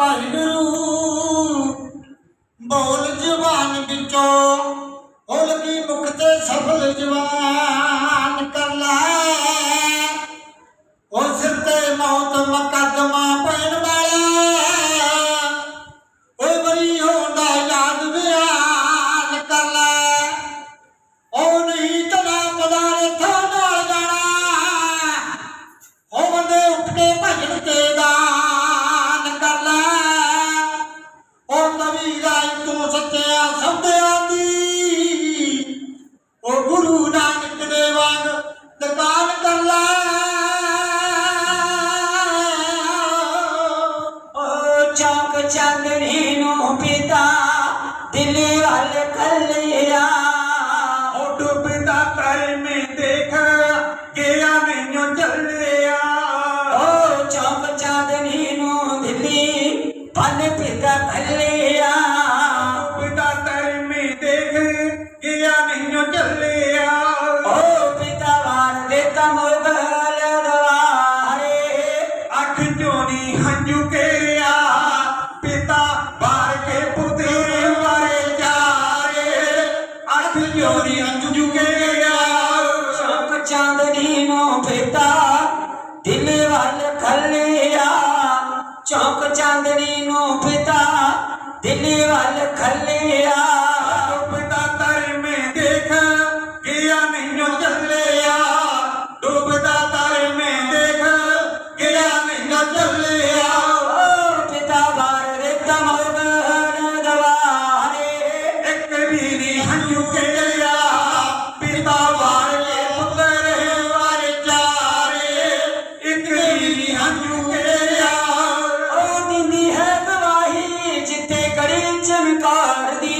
ਵਾਹਿਗੁਰੂ। ਬੋਲ ਜਵਾਨ ਵਿੱਚੋਂ ਹੋਲ ਕੀ ਮੁਖ ਤੇ ਸਫਲ ਜਵਾਨ। ਸੱਚਿਆ ਸੌਦਿਆਂ ਦੀ ਉਹ ਗੁਰੂ ਨਾਨਕ ਦੇ ਵਾਂਗ ਦੁਕਾਨ ਕਰ ਲੈ। ਓ ਚੌਕ ਚਾਂਦਨੀ ਨੂੰ ਪਿਤਾ ਦਿੱਲੀ ਵੱਲ ਕੱਲਿਆ ਉਹ ਡੁੱਬਦਾ ਤਰ ਮੈਂ ਦੇਖ ਗਿਆ ਮੈਨੂੰ ਚੱਲਿਆ ਓ ਚੌਕ ਚਾਂਦਨੀ ਨੂੰ ਦਿੱਲੀ ਵੱਲ ਪਿਤਾ ਕੱਲਿਆ ਚੋਣੀ ਹੰਝੂ ਕੇਰਿਆ ਪਿਤਾ ਬਾਰ ਕੇ ਪੁੱਤਰ ਵਾਰੇ ਚਾਰੇ। ਅੱਖ ਚੋਣੀ ਹੰਝੂ ਕੇਰਿਆ ਚੌਕ ਚਾਂਦਨੀ ਨੂੰ ਪਿਤਾ ਦਿੱਲੀ ਵੱਲ ਖੱਲਿਆ। ਚੌਕ ਚਾਂਦਨੀ ਨੂੰ ਪਿਤਾ ਦਿੱਲੀ ਵੱਲ ਖੱਲਿਆ। ਹੰਝੂ ਦਿੰਦੀ ਹੈ ਗਵਾਹੀ ਜਿੱਤੇ ਕੜੀ ਚਮਕਾਰ ਦੀ।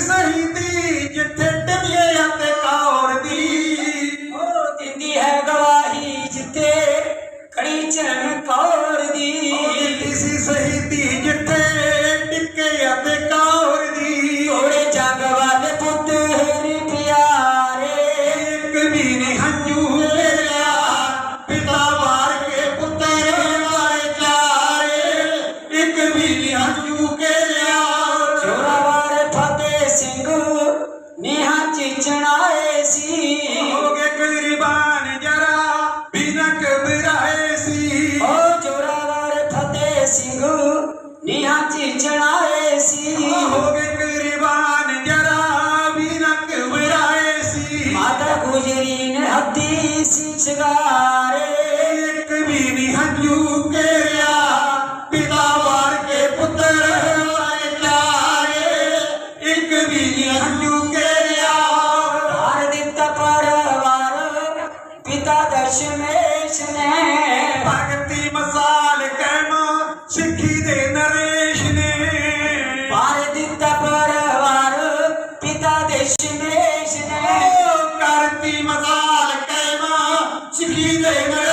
ਸਹੀਦੀ ਜਿੱਥੇ ਟਿਮੇ ਅਤੇ ਕੌਰ ਦੀ। ਓ ਦਿੰਦੀ ਹੈ ਗਵਾਹੀ ਜਿੱਤੇ ਕੜੀ ਚਮਕਾਰ ਦੀ। ਇਸ ਸਹੀਦੀ ਜਿੱਥੇ chegar. Yeah.